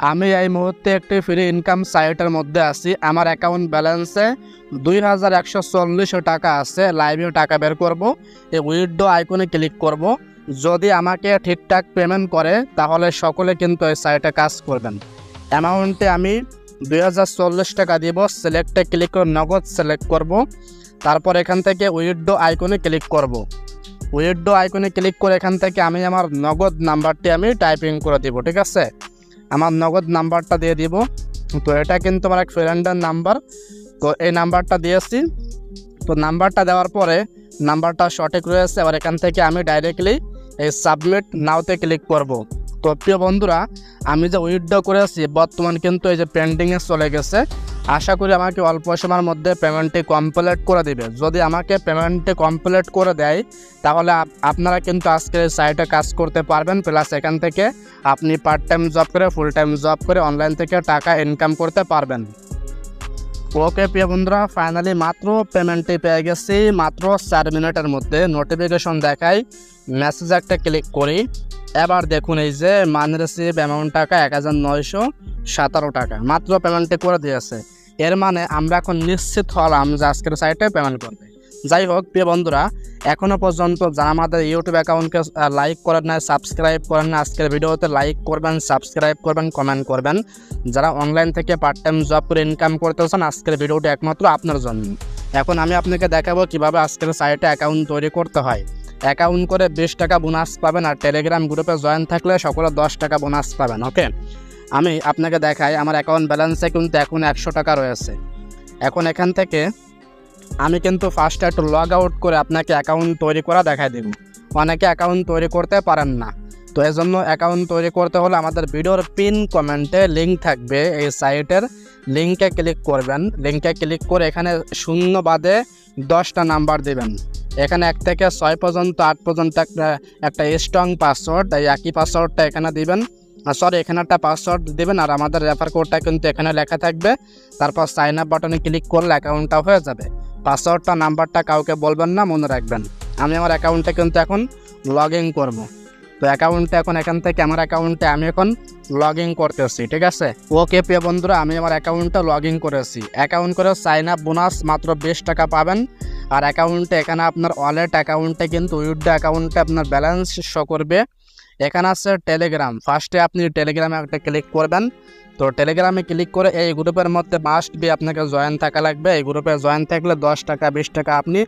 আমি এই মুহূর্তে একটি ফ্রি ইনকাম সাইটের মধ্যে আছি। আমার অ্যাকাউন্ট ব্যালেন্সে দুই হাজার একশো চল্লিশ টাকা আছে। লাইভে টাকা বের করব। এই উইডো আইকনে ক্লিক করব। যদি আমাকে ঠিকঠাক পেমেন্ট করে, তাহলে সকলে কিন্তু এই সাইটে কাজ করবেন। অ্যামাউন্টে আমি দুই হাজার চল্লিশ টাকা দিব। সিলেক্টে ক্লিক করে নগদ সিলেক্ট করব। তারপর এখান থেকে উইডো আইকনে ক্লিক করব। উইডো আইকনে ক্লিক করে এখান থেকে আমি আমার নগদ নাম্বারটি আমি টাইপিং করে দিব, ঠিক আছে? আমার নগদ নাম্বারটা দিয়ে দিব। তো এটা কিন্তু আমার এক ফ্রেন্ডের নাম্বার। তো এই নাম্বারটা দিয়েছি। তো নাম্বারটা দেওয়ার পরে নাম্বারটা সঠিক রয়েছে এবার এখান থেকে আমি ডাইরেক্টলি এই সাবমিট নাওতে ক্লিক করব। তো প্রিয় বন্ধুরা, আমি যে উইথড্র করেছি, বর্তমান কিন্তু এই যে পেন্ডিংয়ে চলে গেছে। আশা করি আমাকে অল্প সময়ের মধ্যে পেমেন্টটি কমপ্লিট করে দিবে। যদি আমাকে পেমেন্টটি কমপ্লিট করে দেয়, তাহলে আপনারা কিন্তু আজকে সাইটে কাজ করতে পারবেন। প্লাস এখান থেকে আপনি পার্ট টাইম জব করে ফুল টাইম জব করে অনলাইন থেকে টাকা ইনকাম করতে পারবেন। ওকে প্রিয় বন্ধুরা ফাইনালি মাত্র পেমেন্টটি পেয়ে গেছি। মাত্র চার মিনিটের মধ্যে নোটিফিকেশন দেখাই। মেসেজ একটা ক্লিক করি। এবার দেখুন এই যে মান রিসিভ অ্যামাউন্ট টাকা এক হাজার নয়শো। সতেরো টাকা। মাত্র পেমেন্টটি করে দিয়েছে। এর মানে আমরা এখন নিশ্চিত হলাম যে আজকের সাইটে পেমেন্ট করবে। যাই হোক, প্রিয় বন্ধুরা এখনও পর্যন্ত যারা আমাদের ইউটিউব অ্যাকাউন্টকে লাইক করেন না সাবস্ক্রাইব করেন না আজকের ভিডিওতে লাইক করবেন সাবস্ক্রাইব করবেন কমেন্ট করবেন। যারা অনলাইন থেকে পার্ট টাইম জব করে ইনকাম করতেছেন, আজকের ভিডিওটি একমাত্র আপনার জন্য। এখন আমি আপনাকে দেখাবো কীভাবে আজকের সাইটে অ্যাকাউন্ট তৈরি করতে হয়। অ্যাকাউন্ট করে বিশ টাকা বোনাস পাবেন আর টেলিগ্রাম গ্রুপে জয়েন থাকলে সকলে দশ টাকা বোনাস পাবেন ওকে আমি আপনাকে দেখাই, আমার অ্যাকাউন্ট ব্যালেন্সে কিন্তু এখন একশো টাকা রয়েছে। এখন এখান থেকে আমি কিন্তু ফার্স্টে একটু লগ আউট করে আপনাকে অ্যাকাউন্ট তৈরি করা দেখাই দেব। অনেকে অ্যাকাউন্ট তৈরি করতে পারেন না। তো এই জন্য অ্যাকাউন্ট তৈরি করতে হলে আমাদের ভিডিওর পিন কমেন্টে লিঙ্ক থাকবে, এই সাইটের লিঙ্কে ক্লিক করবেন। লিঙ্কে ক্লিক করে এখানে শূন্য বাদে দশটা নাম্বার দেবেন। এখানে এক থেকে ছয় পর্যন্ত, আট পর্যন্ত একটা একটা স্ট্রং পাসওয়ার্ড এই একই পাসওয়ার্ডটা এখানে দিবেন। সরি এখানে একটা পাসওয়ার্ড দেবেন আর আমাদের রেফার কোডটা কিন্তু এখানে লেখা থাকবে। তারপর সাইন আপ বাটনে ক্লিক করলে অ্যাকাউন্টটা হয়ে যাবে। পাসওয়ার্ডটা নাম্বারটা কাউকে বলবেন না, মনে রাখবেন। আমি আমার অ্যাকাউন্টে কিন্তু এখন লগ ইন করব। তো অ্যাকাউন্টে এখন এখান থেকে আমার অ্যাকাউন্টে আমি এখন লগ ইন করতেছি, ঠিক আছে? ওকে প্রিয় বন্ধুরা, আমি আমার অ্যাকাউন্টটা লগ ইন করেছি। অ্যাকাউন্ট করে সাইন আপ বোনাস মাত্র বিশ টাকা পাবেন। আর অ্যাকাউন্টে এখানে আপনার ওয়ালেট অ্যাকাউন্টে কিন্তু উইথড্র অ্যাকাউন্টে আপনার ব্যালেন্স শো করবে। এখানে আছে টেলিগ্রাম ফার্স্টে আপনি টেলিগ্রামে একটা ক্লিক করবেন। তো টেলিগ্রামে ক্লিক করে এই গ্রুপের মধ্যে মাস্ট বি আপনাকে জয়েন থাকা লাগবে। এই গ্রুপে জয়েন থাকলে দশ টাকা, বিশ টাকা আপনি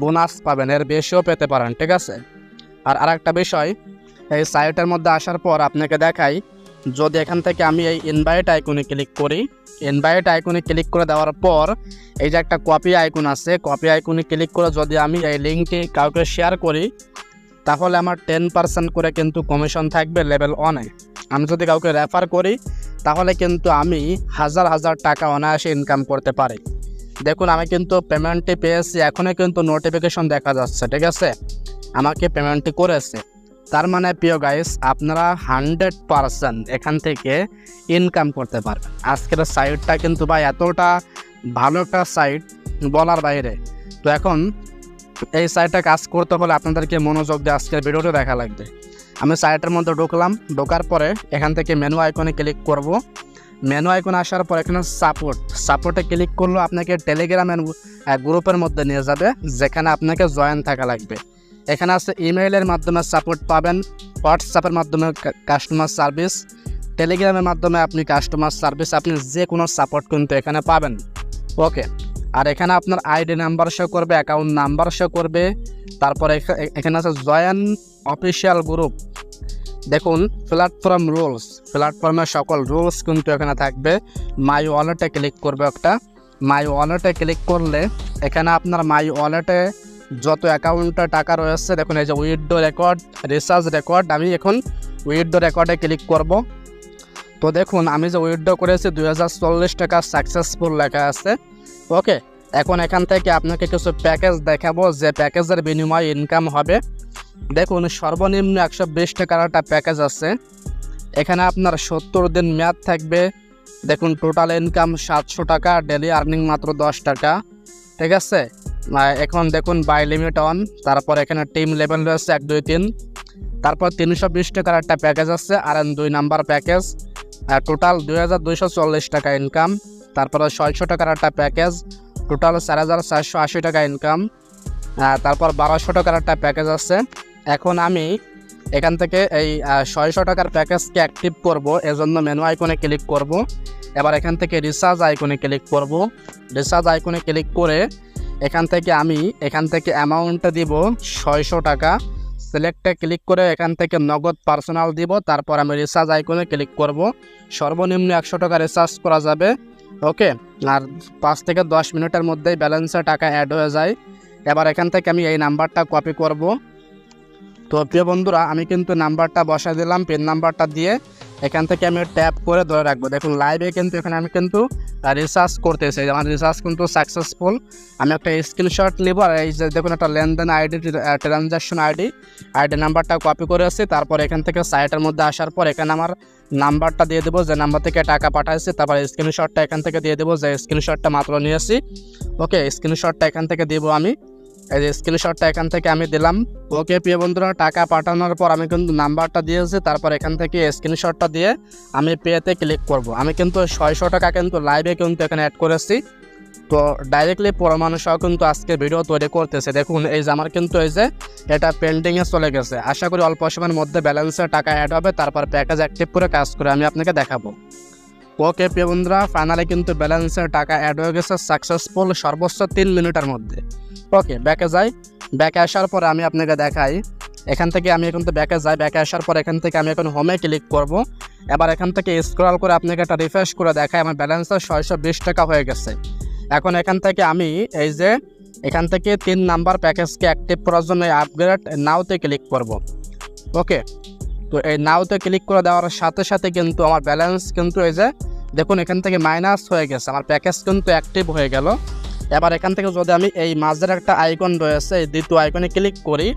বোনাস পাবেন। এর বেশিও পেতে পারেন, ঠিক আছে? আর আরেকটা বিষয়, এই সাইটের মধ্যে আসার পর আপনাকে দেখাই, যদি এখান থেকে আমি এই ইনভাইট আইকনে ক্লিক করি ইনভাইট আইকনে ক্লিক করে দেওয়ার পর এই যে একটা কপি আইকন আছে কপি আইকনে ক্লিক করে যদি আমি এই লিঙ্কটি কাউকে শেয়ার করি তাহলে আমার টেন পার্সেন্ট করে কিন্তু কমিশন থাকবে লেভেল ওয়ানে আমি যদি কাউকে রেফার করি, তাহলে কিন্তু আমি হাজার হাজার টাকা অনায়াসে ইনকাম করতে পারি। দেখুন, আমি কিন্তু পেমেন্টটি পেয়েছি, এখনই কিন্তু নোটিফিকেশন দেখা যাচ্ছে, ঠিক আছে? আমাকে পেমেন্টটি করেছে। তার মানে প্রিয় গাইস আপনারা হান্ড্রেড পারসেন্ট এখান থেকে ইনকাম করতে পারবেন। আজকের সাইটটা কিন্তু ভাই এতটা ভালো একটা সাইট বলার বাইরে। তো এখন এই সাইটটা কাজ করতে হলে আপনাদেরকে মনোযোগ দিয়ে আজকের ভিডিওটা দেখা লাগবে। আমি সাইটের মধ্যে ঢুকলাম, ঢোকার পরে এখান থেকে মেনু আইকনে ক্লিক করব। মেনু আইকন আসার পর এখানে সাপোর্ট সাপোর্টে ক্লিক করলে আপনাকে টেলিগ্রামের গ্রুপের মধ্যে নিয়ে যাবে, যেখানে আপনাকে জয়েন থাকা লাগবে। এখানে আছে ইমেইলের মাধ্যমে সাপোর্ট পাবেন হোয়াটসঅ্যাপের মাধ্যমে কাস্টমার সার্ভিস টেলিগ্রামের মাধ্যমে আপনি কাস্টমার সার্ভিস আপনি যে কোনো সাপোর্ট কিন্তু এখানে পাবেন। ওকে আর এখানে আপনার আইডি নাম্বার শো করবে অ্যাকাউন্ট নাম্বার শো করবে। তারপরে এখানে আছে জয়েন অফিসিয়াল গ্রুপ দেখুন প্ল্যাটফর্ম রুলস প্ল্যাটফর্মের সকল রুলস কিন্তু এখানে থাকবে। মাই ওয়ালেটে ক্লিক করবে একটা। মাই ওয়ালেটে ক্লিক করলে এখানে আপনার মাই ওয়ালেটে যত অ্যাকাউন্টে টাকা রয়েছে, দেখুন এই যে উইথড্রো রেকর্ড রিসার্চ রেকর্ড আমি এখন উইথড্রো রেকর্ডে ক্লিক করব। তো দেখুন, আমি যে উইথড্রো করেছি দু হাজার চল্লিশ টাকা সাকসেসফুল লেখা আছে। ওকে এখন এখান থেকে আপনাকে কিছু প্যাকেজ দেখাবো, যে প্যাকেজের বিনিময়ে ইনকাম হবে। দেখুন, সর্বনিম্ন একশো বিশ টাকার একটা প্যাকেজ আছে। এখানে আপনার সত্তর দিন মেয়াদ থাকবে। দেখুন টোটাল ইনকাম সাতশো টাকা ডেলি আর্নিং মাত্র দশ টাকা। ঠিক আছে? এখন দেখুন বাই লিমিট অন তারপর এখানে টিম লেভেল রয়েছে এক, দুই, তিন। তারপর তিনশো বিশ টাকার একটা প্যাকেজ আছে, আর দুই নাম্বার প্যাকেজ টোটাল দুই হাজার দুইশো চল্লিশ টাকা ইনকাম তারপরে ছয়শো টাকার একটা প্যাকেজ টোটাল চার হাজার চারশো আশি টাকা ইনকাম তারপর বারোশো টাকার একটা প্যাকেজ আছে। এখন আমি এখান থেকে এই ছয়শো টাকার প্যাকেজকে অ্যাক্টিভ করব, এজন্য মেনু আইকনে ক্লিক করব। এবার এখান থেকে রিচার্জ আইকনে ক্লিক করব। রিচার্জ আইকনে ক্লিক করে এখান থেকে আমি এখান থেকে অ্যামাউন্টটা দিব ছয়শো টাকা। সিলেক্টে ক্লিক করে এখান থেকে নগদ পার্সোনাল দিব, তারপর আমি রিচার্জ আইকনে ক্লিক করব। সর্বনিম্ন একশো টাকা রিচার্জ করা যাবে। ওকে আর পাঁচ থেকে দশ মিনিটের মধ্যেই ব্যালেন্সে টাকা অ্যাড হয়ে যায়। এবার এখান থেকে আমি এই নাম্বারটা কপি করব। তো প্রিয় বন্ধুরা, আমি কিন্তু নাম্বারটা বসাই দিলাম পিন নাম্বারটা দিয়ে। এখান থেকে আমি ট্যাপ করে ধরে রাখব। দেখুন লাইভে কিন্তু এখানে আমি কিন্তু রিসার্চ করতেছি। আমার রিসার্চ কিন্তু সাকসেসফুল আমি একটা স্ক্রিনশট নেব, আর এই যে দেখুন, একটা লেনদেন আইডি ট্রানজ্যাকশন আইডি আইডি নাম্বারটা কপি করে আসছি তারপর এখান থেকে সাইটের মধ্যে আসার পর এখানে আমার নাম্বারটা দিয়ে দেবো, যে নাম্বার থেকে টাকা পাঠাইছি, তারপর স্ক্রিনশটটা এখান থেকে দিয়ে দেবো, যে স্ক্রিনশটটা মাত্র নিয়ে নিয়েছি ওকে স্ক্রিনশটটা এখান থেকে দেবো আমি। এই যে স্ক্রিনশটটা এখান থেকে আমি দিলাম। ওকে, প্রিয় বন্ধুরা, টাকা পাঠানোর পর আমি কিন্তু নাম্বারটা দিয়েছি, তারপর এখান থেকে স্ক্রিনশটটা দিয়ে আমি পেতে ক্লিক করব। আমি কিন্তু ছয়শো টাকা কিন্তু লাইভে কিন্তু এখানে অ্যাড করেছি। তো ডাইরেক্টলি পরমাণু সহ কিন্তু আজকে ভিডিও তৈরি করতেছে। দেখুন, এই যে আমার কিন্তু এই যে এটা পেন্টিংয়ে চলে গেছে। আশা করি অল্প সময়ের মধ্যে ব্যালেন্সে টাকা অ্যাড হবে, তারপর প্যাকেজ অ্যাক্টিভ করে কাজ করে আমি আপনাকে দেখাবো। ওকে প্রিয় বন্ধুরা ফাইনালি কিন্তু ব্যালেন্সের টাকা অ্যাড হয়ে গেছে সাকসেসফুল সর্বোচ্চ তিন মিনিটের মধ্যে। ওকে ব্যাকে যাই। ব্যাকে আসার পরে আমি আপনাকে দেখাই। এখান থেকে আমি এখন তো ব্যাকে যাই। ব্যাকে আসার পর এখান থেকে আমি এখন হোমে ক্লিক করব। এবার এখান থেকে স্ক্রল করে আপনাকে একটা রিফ্রেশ করে দেখাই। আমার ব্যালেন্সটা ছয়শো বিশ টাকা হয়ে গেছে। এখন এখান থেকে আমি এই যে এখান থেকে তিন নাম্বার প্যাকেজকে অ্যাক্টিভ করার জন্য আপগ্রেড নাওতে ক্লিক করব। ওকে তো এই নাওতে ক্লিক করে দেওয়ার সাথে সাথে কিন্তু আমার ব্যালেন্স কিন্তু এই যে, দেখুন এখান থেকে মাইনাস হয়ে গেছে, আমার প্যাকেজ কিন্তু অ্যাক্টিভ হয়ে গেল। এবার এখান থেকে যদি আমি এই মাঝের একটা আইকন রয়েছে, এই দ্বিতীয় আইকনে ক্লিক করি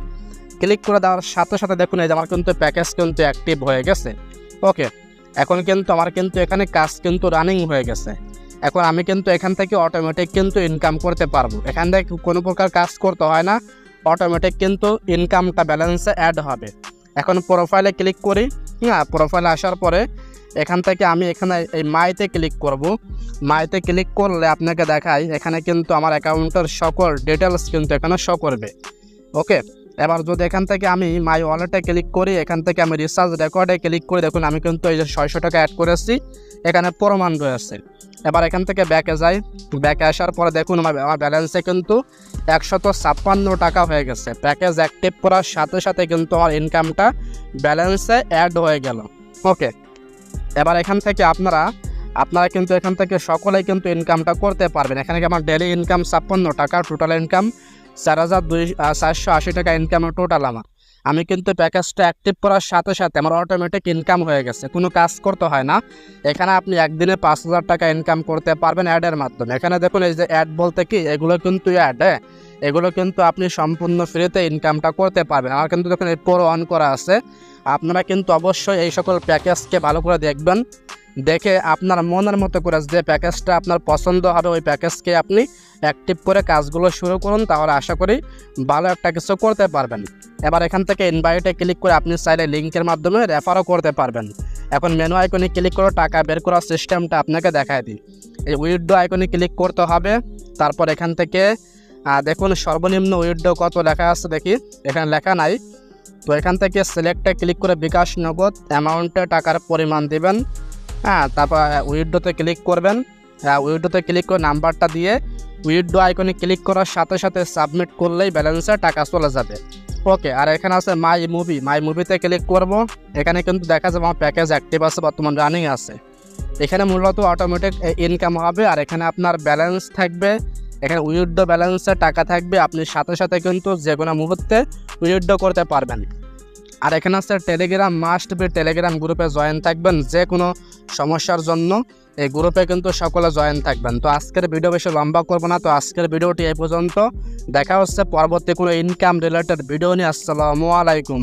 ক্লিক করে দেওয়ার সাথে সাথে দেখুন এই যে আমার কিন্তু প্যাকেজ কিন্তু অ্যাক্টিভ হয়ে গেছে। ওকে এখন কিন্তু আমার কিন্তু এখানে কাজ কিন্তু রানিং হয়ে গেছে। এখন আমি কিন্তু এখান থেকে অটোমেটিক কিন্তু ইনকাম করতে পারব। এখান থেকে কোনো প্রকার কাজ করতে হয় না অটোমেটিক কিন্তু ইনকামটা ব্যালেন্সে অ্যাড হবে। এখন প্রোফাইলে ক্লিক করি। হ্যাঁ প্রোফাইলে আসার পরে এখান থেকে আমি এখানে এই মাইতে ক্লিক করব। মাইতে ক্লিক করলে আপনাকে দেখাই, এখানে কিন্তু আমার অ্যাকাউন্টের সকল ডিটেলস কিন্তু এখানে শো করবে। ওকে? এবার যদি এখান থেকে আমি মাই ওয়ালেটে ক্লিক করি, এখান থেকে আমি রিচার্জ রেকর্ডে ক্লিক করি, দেখুন আমি কিন্তু এই যে ছয়শো টাকা অ্যাড করেছি। এখানে প্রমাণ রয়েছে। এবার এখান থেকে ব্যাকে যাই। ব্যাকে আসার পরে দেখুন, আমার ব্যালেন্সে কিন্তু একশত ছাপ্পান্ন টাকা হয়ে গেছে। প্যাকেজ অ্যাক্টিভ করার সাথে সাথে কিন্তু আমার ইনকামটা ব্যালেন্সে অ্যাড হয়ে গেল। ওকে এবার এখান থেকে আপনারা আপনারা কিন্তু এখান থেকে সকলেই কিন্তু ইনকামটা করতে পারবেন। এখানে আমার ডেলি ইনকাম ছাপ্পান্ন টাকা টোটাল ইনকাম চার হাজার চারশো আশি টাকা ইনকাম টোটাল আমার। আমি কিন্তু প্যাকেজটা অ্যাক্টিভ করার সাথে সাথে আমার অটোমেটিক ইনকাম হয়ে গেছে। কোনো কাজ করতে হয় না। এখানে আপনি একদিনে পাঁচ হাজার টাকা ইনকাম করতে পারবেন অ্যাডের মাধ্যমে। এখানে দেখুন এই যে অ্যাড বলতে কি? এগুলো কিন্তু অ্যাড হ্যাঁ? এগুলো কিন্তু আপনি সম্পূর্ণ ফ্রিতে ইনকামটা করতে পারবেন। আমার কিন্তু দেখুন এই পুরো অন করা আছে। আপনারা কিন্তু অবশ্যই এই সকল প্যাকেজকে ভালো করে দেখবেন। দেখে আপনার মনের মতো করে যে প্যাকেজটা আপনার পছন্দ হবে, ওই প্যাকেজকে আপনি অ্যাক্টিভ করে কাজগুলো শুরু করুন, তাহলে আশা করি ভালো একটা কিছু করতে পারবেন। এবার এখান থেকে ইনভাইটে ক্লিক করে আপনি চাইলে লিঙ্কের মাধ্যমে রেফারও করতে পারবেন। এখন মেনু আইকনে ক্লিক করে টাকা বের করার সিস্টেমটা আপনাকে দেখায় দিই। এই উইডো আইকনে ক্লিক করতে হবে, তারপর এখান থেকে দেখুন সর্বনিম্ন উইডো কত লেখা আছে দেখি, এখানে লেখা নাই। তো এখান থেকে সিলেক্টে ক্লিক করে বিকাশ নগদ অ্যামাউন্টে টাকার পরিমাণ দিবেন। হ্যাঁ তারপর উইডোতে ক্লিক করবেন। হ্যাঁ উইডোতে ক্লিক করে নাম্বারটা দিয়ে উইডো আইকনে ক্লিক করার সাথে সাথে সাবমিট করলেই ব্যালেন্সে টাকা চলে যাবে। ওকে, আর এখানে আছে মাই মুভি। মাই মুভিতে ক্লিক করব। এখানে কিন্তু দেখা যাবে আমার প্যাকেজ অ্যাক্টিভ আছে, বর্তমান রানিং আছে। এখানে মূলত অটোমেটিক ইনকাম হবে, আর এখানে আপনার ব্যালেন্স থাকবে। এখানে উইডো ব্যালেন্সে টাকা থাকবে, আপনি সাথে সাথে কিন্তু যে কোনো মুহূর্তে উইডো করতে পারবেন। আর এখানে আছে টেলিগ্রাম, মাস্ট বি টেলিগ্রাম গ্রুপে জয়েন থাকবেন যে কোনো সমস্যার জন্য। এই গ্রুপে কিন্তু সকলে জয়েন থাকবেন। তো আজকের ভিডিও বেশি লম্বা করব না। তো আজকের ভিডিওটি এই পর্যন্ত। দেখা হচ্ছে পরবর্তী কোনো ইনকাম রিলেটেড ভিডিও নিয়ে। আসসালামু আলাইকুম।